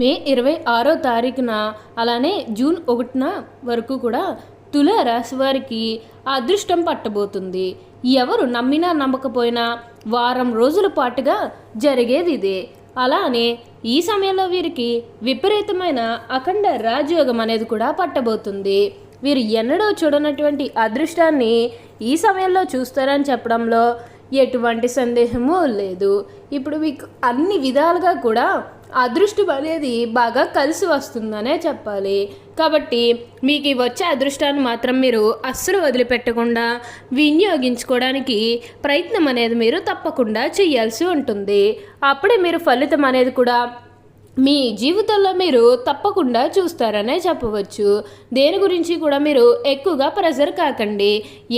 మే ఇరవై ఆరో తారీఖున అలానే జూన్ ఒకటిన వరకు కూడా తుల రాశి వారికి అదృష్టం పట్టబోతుంది. ఎవరు నమ్మినా నమ్మకపోయినా వారం రోజుల పాటుగా జరిగేది ఇదే. అలానే ఈ సమయంలో వీరికి విపరీతమైన అఖండ రాజయోగం అనేది కూడా పట్టబోతుంది. వీరు ఎన్నడూ చూడనటువంటి అదృష్టాన్ని ఈ సమయంలో చూస్తారని చెప్పడంలో ఎటువంటి సందేహము లేదు. ఇప్పుడు మీకు అన్ని విధాలుగా కూడా అదృష్టం అనేది బాగా కలిసి వస్తుందనే చెప్పాలి. కాబట్టి మీకు వచ్చే అదృష్టాన్ని మాత్రం మీరు అస్సలు వదిలిపెట్టకుండా వినియోగించుకోవడానికి ప్రయత్నం అనేది మీరు తప్పకుండా చేయాల్సి ఉంటుంది. అప్పుడే మీరు ఫలితం అనేది కూడా మీ జీవితంలో మీరు తప్పకుండా చూస్తారనే చెప్పవచ్చు. దేని గురించి కూడా మీరు ఎక్కువగా ప్రెజర్ కాకండి.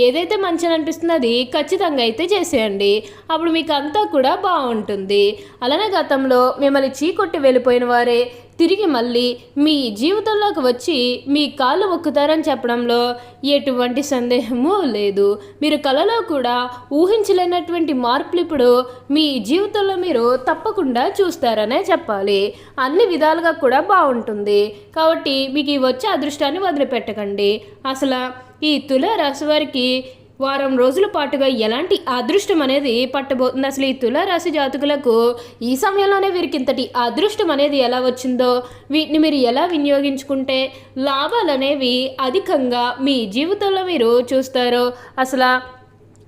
ఏదైతే మంచి అనిపిస్తుందో అది ఖచ్చితంగా అయితే చేసేయండి. అప్పుడు మీకు అంతా కూడా బాగుంటుంది. అలానే గతంలో మిమ్మల్ని చీకొట్టి వెళ్ళిపోయిన వారే తిరిగి మళ్ళీ మీ జీవితంలోకి వచ్చి మీ కాళ్ళు మొక్కుతారని చెప్పడంలో ఎటువంటి సందేహము లేదు. మీరు కలలో కూడా ఊహించలేనటువంటి మార్పులు ఇప్పుడు మీ జీవితంలో మీరు తప్పకుండా చూస్తారనే చెప్పాలి. అన్ని విధాలుగా కూడా బాగుంటుంది. కాబట్టి మీకు ఈ వచ్చే అదృష్టాన్ని వదిలిపెట్టకండి. అసలు ఈ తుల రాశి వారికి వారం రోజుల పాటుగా ఎలాంటి అదృష్టం అనేది పట్టబోతుంది? అసలు ఈ తులారాశి జాతకులకు ఈ సమయంలోనే వీరికి ఇంతటి అదృష్టం అనేది ఎలా వచ్చిందో? వీటిని మీరు ఎలా వినియోగించుకుంటే లాభాలు అనేవి అధికంగా మీ జీవితంలో మీరు చూస్తారో? అసలు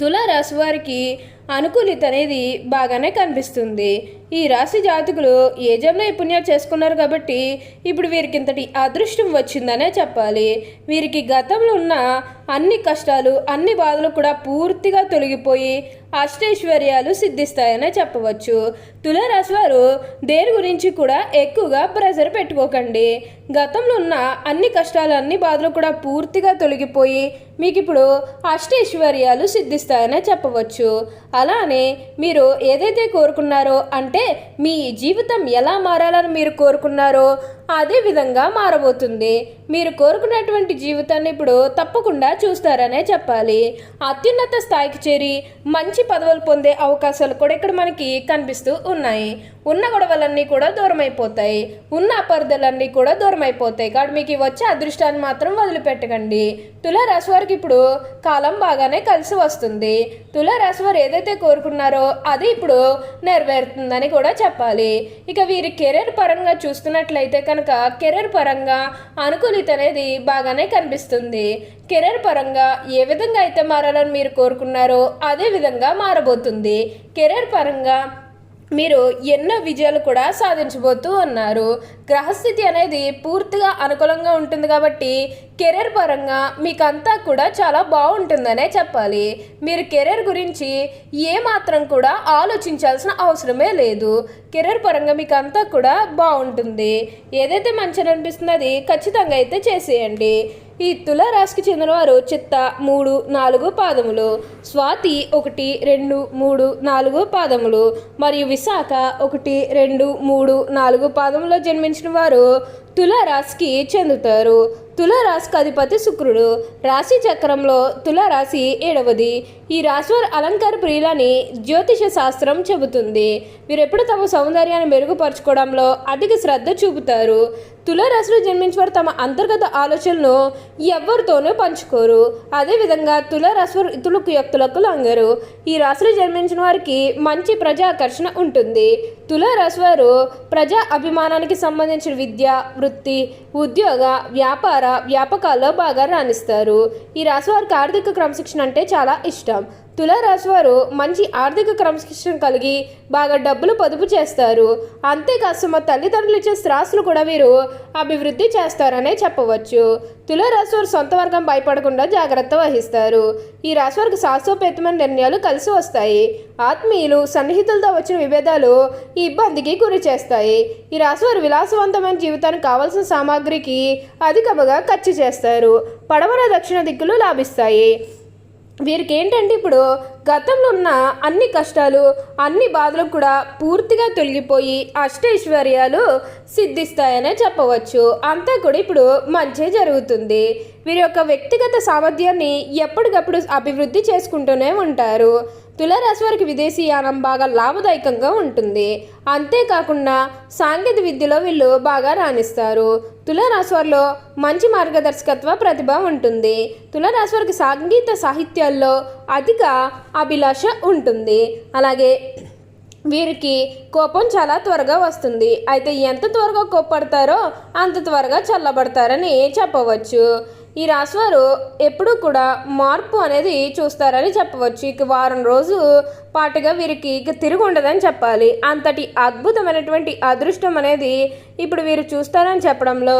తులారాశి వారికి అనుకూలిత అనేది బాగానే కనిపిస్తుంది. ఈ రాశి జాతకులు ఏ జన్మ నైపుణ్యాలు చేసుకున్నారు కాబట్టి ఇప్పుడు వీరికి ఇంతటి అదృష్టం వచ్చిందనే చెప్పాలి. వీరికి గతంలో ఉన్న అన్ని కష్టాలు అన్ని బాధలు కూడా పూర్తిగా తొలగిపోయి అష్టైశ్వర్యాలు సిద్ధిస్తాయనే చెప్పవచ్చు. తులారాశి వారు దేని గురించి కూడా ఎక్కువగా ప్రెజర్ పెట్టుకోకండి. గతంలో ఉన్న అన్ని కష్టాలు అన్ని బాధలు కూడా పూర్తిగా తొలగిపోయి మీకు ఇప్పుడు అష్టైశ్వర్యాలు సిద్ధిస్తాయనే చెప్పవచ్చు. అలానే మీరు ఏదైతే కోరుకున్నారో అంటే మీ జీవితం ఎలా మారాలని మీరు కోరుకున్నారో అదే విధంగా మారబోతుంది. మీరు కోరుకున్నటువంటి జీవితాన్ని ఇప్పుడు తప్పకుండా చూస్తారనే చెప్పాలి. అత్యున్నత స్థాయికి చేరి మంచి పదవులు పొందే అవకాశాలు కూడా ఇక్కడ మనకి కనిపిస్తూ ఉన్నాయి. ఉన్న గొడవలన్నీ కూడా దూరమైపోతాయి. ఉన్న అపర్ధలన్నీ కూడా దూరమైపోతాయి. కాబట్టి మీకు వచ్చే అదృష్టాన్ని మాత్రం వదిలిపెట్టకండి. తులారాశి వారికి ఇప్పుడు కాలం బాగానే కలిసి వస్తుంది. తులారాశి వారు ఏదైతే కోరుకున్నారో అది ఇప్పుడు నెరవేరుతుందని కూడా చెప్పాలి. ఇక వీరి కెరీర్ పరంగా చూస్తున్నట్లయితే కనుక కెరీర్ పరంగా అనుకూలిత అనేది బాగానే కనిపిస్తుంది. కెరీర్ పరంగా ఏ విధంగా అయితే మారాలని మీరు కోరుకున్నారో అదే విధంగా మారబోతుంది. కెరీర్ పరంగా మీరు ఎన్నో విజయాలు కూడా సాధించబోతూ ఉన్నారు. గ్రహస్థితి అనేది పూర్తిగా అనుకూలంగా ఉంటుంది కాబట్టి కెరీర్ పరంగా మీకంతా కూడా చాలా బాగుంటుందనే చెప్పాలి. మీరు కెరీర్ గురించి ఏమాత్రం కూడా ఆలోచించాల్సిన అవసరమే లేదు. కెరీర్ పరంగా మీకు అంతా కూడా బాగుంటుంది. ఏదైతే మంచిది అనిపిస్తుందో అది ఖచ్చితంగా అయితే చేసేయండి. ఈ తులారాశికి చెందినవారు చిత్త మూడు నాలుగు పాదములు స్వాతి ఒకటి రెండు మూడు నాలుగు పాదములు మరియు విశాఖ ఒకటి రెండు మూడు నాలుగు పాదములో జన్మించిన వారు తులారాశికి చెందుతారు? తులారాశికి అధిపతి శుక్రుడు. రాశి చక్రంలో తులారాశి ఏడవది. ఈ రాశివారు అలంకార ప్రియులని జ్యోతిష శాస్త్రం చెబుతుంది. వీరెప్పుడు తమ సౌందర్యాన్ని మెరుగుపరచుకోవడంలో అధిక శ్రద్ధ చూపుతారు. తులారాశిలో జన్మించిన వారు తమ అంతర్గత ఆలోచనలను ఎవరితోనూ పంచుకోరు. అదేవిధంగా తులారాశి వారు ఇతరులకు వ్యక్తులకు లొంగరు. ఈ రాశిలో జన్మించిన వారికి మంచి ప్రజాకర్షణ ఉంటుంది. తులారాశి వారు ప్రజా అభిమానానికి సంబంధించిన విద్య వృత్తి ఉద్యోగ వ్యాపార వ్యాపకాల్లో బాగా రాణిస్తారు. ఈ రాశి వారికి ఆర్థిక క్రమశిక్షణ అంటే చాలా ఇష్టం. తులారాశి వారు మంచి ఆర్థిక క్రమశిక్షణ కలిగి బాగా డబ్బులు పొదుపు చేస్తారు. అంతేకాస్త మా తల్లిదండ్రులు ఇచ్చే స్థిరాస్తులు కూడా వీరు అభివృద్ధి చేస్తారనే చెప్పవచ్చు. తులారాశి వారు సొంత వర్గం భయపడకుండా జాగ్రత్త వహిస్తారు. ఈ రాశి వారికి సాహసోపేతమైన నిర్ణయాలు కలిసి వస్తాయి. ఆత్మీయులు సన్నిహితులతో వచ్చిన విభేదాలు ఈ ఇబ్బందికి గురి చేస్తాయి. ఈ రాశి వారు విలాసవంతమైన జీవితానికి కావాల్సిన సామాగ్రికి అధికముగా ఖర్చు చేస్తారు. పడమర దక్షిణ దిక్కులు లాభిస్తాయి. వీరికి ఏంటంటే ఇప్పుడు గతంలో ఉన్న అన్ని కష్టాలు అన్ని బాధలు కూడా పూర్తిగా తొలగిపోయి అష్టైశ్వర్యాలు సిద్ధిస్తాయనే చెప్పవచ్చు. అంతా కూడా ఇప్పుడు మంచి జరుగుతుంది. వీరి యొక్క వ్యక్తిగత సామర్థ్యాన్ని ఎప్పటికప్పుడు అభివృద్ధి చేసుకుంటూనే ఉంటారు. తులారాశి వారికి విదేశీయానం బాగా లాభదాయకంగా ఉంటుంది. అంతేకాకుండా సాంకేతిక విద్యలో వీళ్ళు బాగా రాణిస్తారు. తులారాశి వారిలో మంచి మార్గదర్శకత్వ ప్రతిభ ఉంటుంది. తులారాశి వారికి సంగీత సాహిత్యాల్లో అధిక అభిలాష ఉంటుంది. అలాగే వీరికి కోపం చాలా త్వరగా వస్తుంది. అయితే ఎంత త్వరగా కోప్పడతారో అంత త్వరగా చల్లబడతారని చెప్పవచ్చు. ఈ రాశివారు ఎప్పుడూ కూడా మార్పు అనేది చూస్తారని చెప్పవచ్చు. ఇక వారం రోజు పాటుగా వీరికి ఇక తిరిగి ఉండదని చెప్పాలి. అంతటి అద్భుతమైనటువంటి అదృష్టం అనేది ఇప్పుడు వీరు చూస్తారని చెప్పడంలో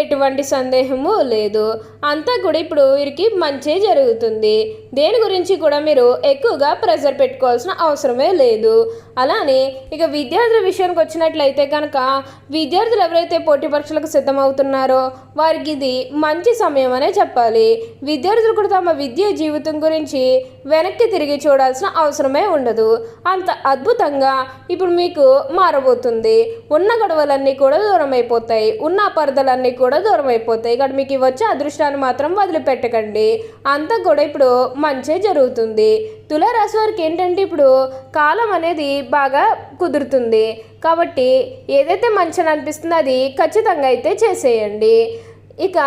ఎటువంటి సందేహము లేదు. అంతా కూడా ఇప్పుడు వీరికి మంచే జరుగుతుంది. దేని గురించి కూడా మీరు ఎక్కువగా ప్రెజర్ పెట్టుకోవాల్సిన అవసరమే లేదు. అలానే ఇక విద్యార్థుల విషయానికి వచ్చినట్లయితే కనుక విద్యార్థులు ఎవరైతే పోటీ పరీక్షలకు సిద్ధమవుతున్నారో వారికి ఇది మంచి సమయం అనే చెప్పాలి. విద్యార్థులు కూడా తమ విద్య జీవితం గురించి వెనక్కి తిరిగి చూడాల్సిన అవసరమే ఉండదు. అంత అద్భుతంగా ఇప్పుడు మీకు మారబోతుంది. ఉన్న గొడవలన్నీ కూడా దూరం అయిపోతాయి ఉన్న అపర్ధలన్నీ కూడా దూరం అయిపోతాయి ఇక్కడ మీకు వచ్చే అదృష్టాన్ని మాత్రం వదిలిపెట్టకండి. అంతా కూడా ఇప్పుడు మంచే జరుగుతుంది. తులారాశి వారికి ఏంటంటే ఇప్పుడు కాలం అనేది బాగా కుదురుతుంది. కాబట్టి ఏదైతే మంచిని అనిపిస్తుందో అది ఖచ్చితంగా అయితే చేసేయండి. ఇక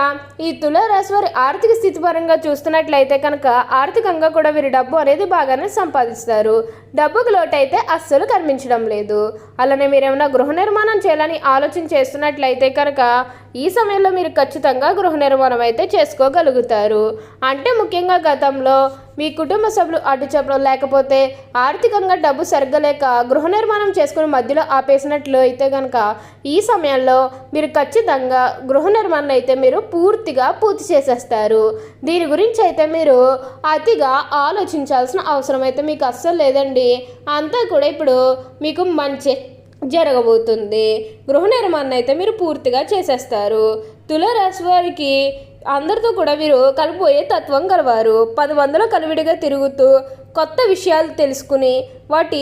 ఈ తులారాశి వారి ఆర్థిక స్థితి పరంగా చూస్తున్నట్లయితే కనుక ఆర్థికంగా కూడా వీరు డబ్బు అనేది బాగానే సంపాదిస్తారు. డబ్బుకు లోటైతే అస్సలు కనిపించడం లేదు. అలానే మీరు ఏమైనా గృహ నిర్మాణం చేయాలని ఆలోచన చేస్తున్నట్లయితే కనుక ఈ సమయంలో మీరు ఖచ్చితంగా గృహ నిర్మాణం అయితే చేసుకోగలుగుతారు. అంటే ముఖ్యంగా గతంలో మీ కుటుంబ సభ్యులు అడ్డు చెప్పడం లేకపోతే ఆర్థికంగా డబ్బు సరగలేక లేక గృహ నిర్మాణం చేసుకుని మధ్యలో ఆపేసినట్లు అయితే కనుక ఈ సమయంలో మీరు ఖచ్చితంగా గృహ నిర్మాణం అయితే మీరు పూర్తిగా పూర్తి చేసేస్తారు. దీని గురించి అయితే మీరు అతిగా ఆలోచించాల్సిన అవసరం అయితే మీకు అస్సలు లేదండి. అంతా కూడా ఇప్పుడు మీకు మంచి. జరగబోతుంది. గృహ నిర్మాణం అయితే మీరు పూర్తిగా చేసేస్తారు. తులారాశి వారికి అందరితో కూడా వీరు కలిపోయే తత్వం గలవారు. పది మందిలో కలివిడిగా తిరుగుతూ కొత్త విషయాలు తెలుసుకుని వాటి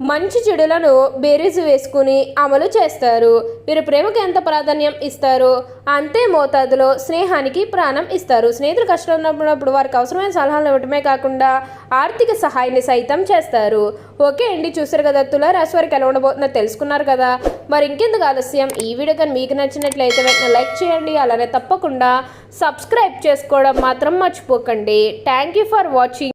మంచి చెడులను బేరీజు వేసుకుని అమలు చేస్తారు. వీరు ప్రేమకు ఎంత ప్రాధాన్యం ఇస్తారో? అంతే మోతాదులో స్నేహానికి ప్రాణం ఇస్తారు. స్నేహితులు కష్టం ఉన్నప్పుడు వారికి అవసరమైన సలహాలు ఇవ్వటమే కాకుండా ఆర్థిక సహాయాన్ని సైతం చేస్తారు. ఓకే అండి చూసారు కదా తులారాశి వారికి ఎలా ఉండబోతుందో తెలుసుకున్నారు కదా. మరి ఇంకెందుకు ఆలస్యం? ఈ వీడియో కానీ మీకు నచ్చినట్లయితే వెంటనే లైక్ చేయండి. అలానే తప్పకుండా సబ్స్క్రైబ్ చేసుకోవడం మాత్రం మర్చిపోకండి. Thank you for watching.